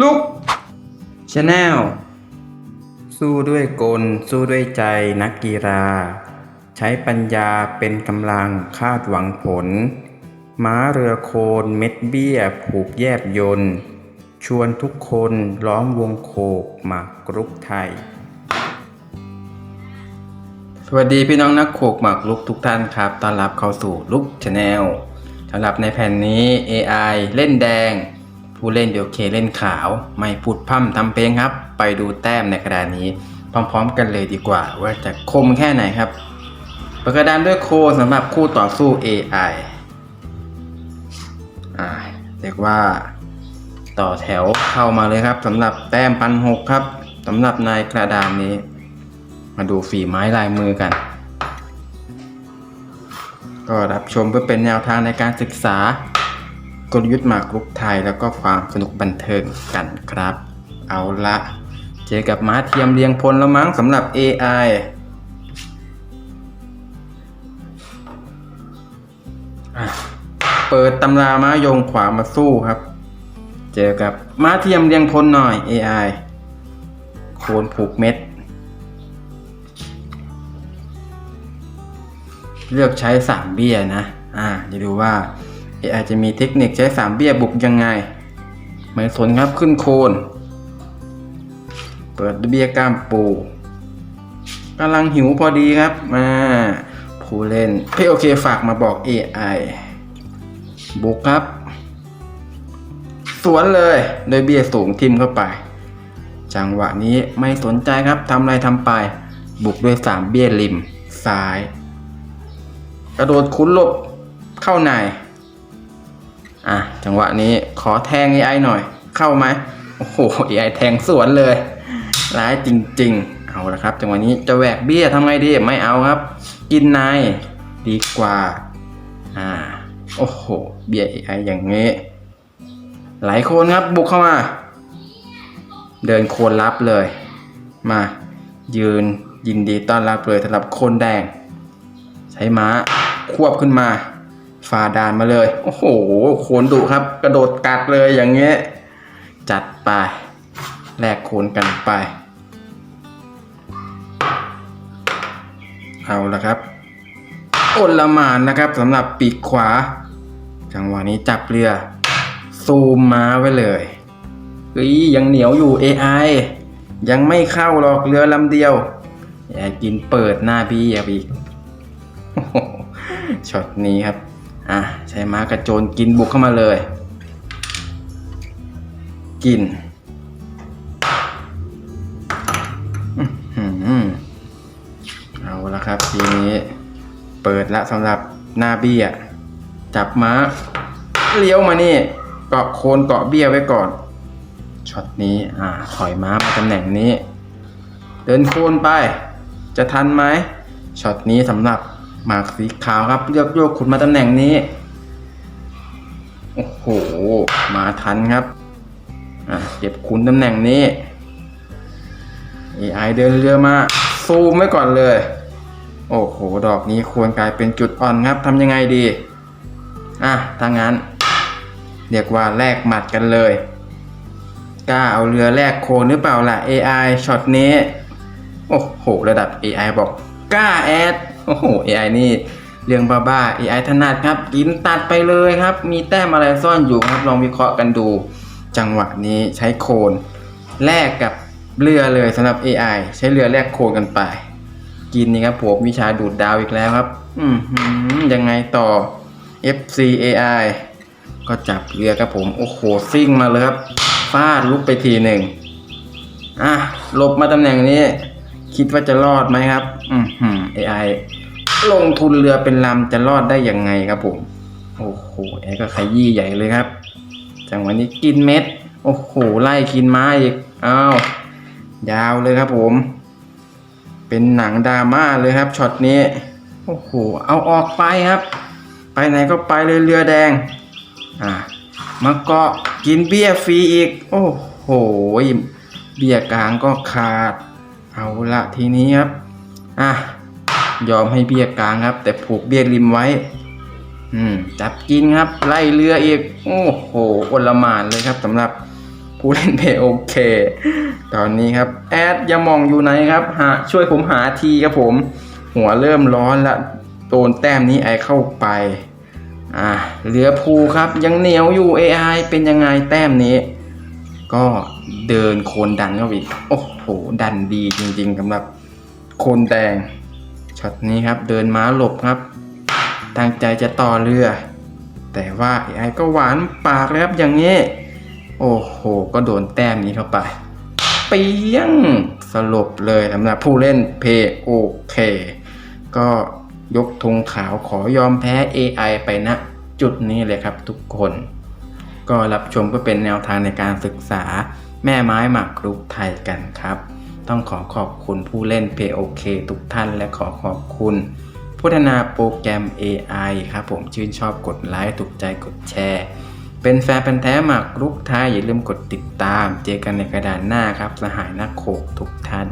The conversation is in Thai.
ลุกชาแนลสู้ด้วยกล สู้ด้วยใจนักกีฬา ใช้ปัญญาเป็นกำลังคาดหวังผล ม้าเรือโคนเม็ดเบี้ย ผูกแยบยนต์ชวนทุกคนล้อมวงโคกหมากกรุกไทย สวัสดีพี่น้องนักโขกหมากลุกทุกท่านครับ ต้อนรับเข้าสู่ลุกชาแนลสำหรับในแผ่นนี้ AI เล่นแดง ผู้เล่นเดียวเคเล่นขาว ไม่พูดพร่ำทำเพลงครับ ไปดูแต้มในกระดานนี้ พร้อม ๆ กันเลยดีกว่า ว่าจะคมแค่ไหนครับเปิดกระดานด้วยโคสำหรับคู่ต่อสู้ AI อ่าเรียกว่าต่อแถวเข้ามาเลยครับสำหรับแต้มพันหกครับสำหรับในกระดานนี้ มาดูฝีไม้ลายมือกัน ก็รับชมเพื่อเป็นแนวทางในการศึกษา กลยุทธ์หมากรุกไทยแล้วก็ความสนุกบันเทิงกันครับ เอาละเจอกับม้าเทียมเรียงพลแล้วมั้งสำหรับ AI อะเปิดตำราม้ายงขวามาสู้ครับ เจอกับม้าเทียมเรียงพลหน่อย AI โคนผูกเม็ด เลือกใช้3เบี้ยนะ อ่าจะดูว่า AI จะมีเทคนิคใช้3เบี้ยบุกยังไงไม่สนครับขึ้นโคน เปิดเบี้ยกล้ามปูกำลังหิวพอดีครับ มาผู้เล่นพี่โอเคฝากมาบอก AI บุกครับ สวนเลยโดยเบี้ยสูงทิมเข้าไป จังหวะนี้ไม่สนใจครับทำอะไรทำไป บุกด้วย3เบี้ยริม ซ้าย กระโดดคุ้นหลบเข้าใน อะจังหวะนี้ขอแทง AI หน่อย เข้าไหมโอ้โห AI แทงสวนเลย ร้ายจริง ๆ เอาละครับ จังหวะนี้จะแหวกเบี้ยทำไงดี ไม่เอาครับ กินในดีกว่า อ่า โอ้โห เบี้ย AI อย่างงี้ หลายคนครับบุกเข้ามา เดินโคนรับเลย มา ยืนยินดีต้อนรับเลยสำหรับโคนแดง ใช้ม้าควบขึ้นมา ฝ่าดานมาเลย โอ้โหโขนดุครับ กระโดดกัดเลยอย่างเงี้ย จัดไป แลกโขนกันไป เอาละครับอลหมานนะครับสำหรับปีกขวา จังหวะนี้จับเรือ ซูมมาไว้เลยเฮ้ยยังเหนียวอยู่ AI ยังไม่เข้าหรอกเรือลำเดียวอย่ากินเปิดหน้าพี่อย่าอีกช็อตนี้ครับ อะใช้ม้ากระโจนกินบุกเข้ามาเลย กินเอาละครับทีนี้เปิดละสำหรับหน้าเบี้ย จับม้าเลี้ยวมานี่เกาะโคนเกาะเบี้ยไว้ก่อนช็อตนี้อ่าถอยม้ามาตำแหน่งนี้ เดินโคนไป จะทันไหมช็อตนี้สำหรับ หมากสีขาวครับเลือกโยกขุดมาตำแหน่งนี้ โอ้โห มาทันครับ อะเก็บขุนตำแหน่งนี้ AI เดินเรือมา ซูมไว้ก่อนเลย โอ้โห ดอกนี้ควรกลายเป็นจุดอ่อนครับทำยังไงดี อะถ้างั้น เรียกว่าแลกหมัดกันเลย กล้าเอาเรือแลกโคนหรือเปล่าล่ะ AI ช็อตนี้ โอ้โห ระดับ AI บอกกล้าแอด โอ้โห AI นี่เรื่องบ้าๆ AI ถนัดครับ กินตัดไปเลยครับ มีแต้มอะไรซ่อนอยู่ครับ ลองวิเคราะห์กันดู จังหวะนี้ใช้โคนแลกกับเรือเลยสำหรับ AI ใช้เรือแลกโคนกันไป กินนี่ครับผมวิชาดูดดาวอีกแล้วครับ อืมยังไงต่อ FC AI ก็จับเรือครับผม โอ้โหซิ่งมาเลยครับฟาดลุกไปทีหนึ่งอะหลบมาตำแหน่งนี้ คิดว่าจะรอดไหมครับ อืม AI ลงทุนเรือเป็นลำจะรอดได้ยังไงครับผม โอ้โหไอ้ก็ขยี้ใหญ่เลยครับ จังหวะนี้กินเม็ด โอ้โห ไล่กินไม้อีก อ้าว ยาวเลยครับผม เป็นหนังดราม่าเลยครับช็อตนี้ โอ้โห เอาออกไปครับ ไปไหนก็ไปเลยเรือแดง อ่า มาเกาะกินเบี้ยฟรีอีก โอ้โห เบี้ยกลางก็ขาด เอาละทีนี้ครับ อะ ยอมให้เบี้ยกลางครับ แต่ผูกเบี้ยริมไว้ อืม จับกินครับ ไล่เรืออีก โอ้โหอลมานเลยครับสำหรับผู้เล่นเพย์โอเค ตอนนี้ครับ แอดยามองอยู่ไหนครับ หาช่วยผมหาทีครับผม หัวเริ่มร้อนละโดนแต้มนี้ไอเข้าไป อ่าเหลือภูครับยังเหนียวอยู่ AI เป็นยังไงแต้มนี้ ก็เดินโคนดันเข้าอีก โอ้โห ดันดีจริงๆสำหรับโคนแดง ช็อตนี้ครับเดินม้าหลบครับ ตั้งใจจะต่อเรือ แต่ว่า AI ก็หวานปากเลยครับอย่างนี้ โอ้โห ก็โดนแต้มนี้เข้าไปเปียงสลบเลยสำหรับผู้เล่นเพย์โอเค ก็ยกธงขาวขอยอมแพ้ AI ไปณจุดนี้เลยครับทุกคน ก็รับชมก็เป็นแนวทางในการศึกษาแม่ไม้หมากรุกไทยกันครับ ต้องขอขอบคุณผู้เล่น POK ทุกท่านและขอขอบคุณพัฒนาโปรแกรม AI ครับผมชื่นชอบกดไลค์ถูกใจกดแชร์ เป็นแฟนพันธ์แท้หมากรุกท้ายอย่าลืมกดติดตาม เจอกันในกระดานหน้าครับ สหายนักโขกทุกท่าน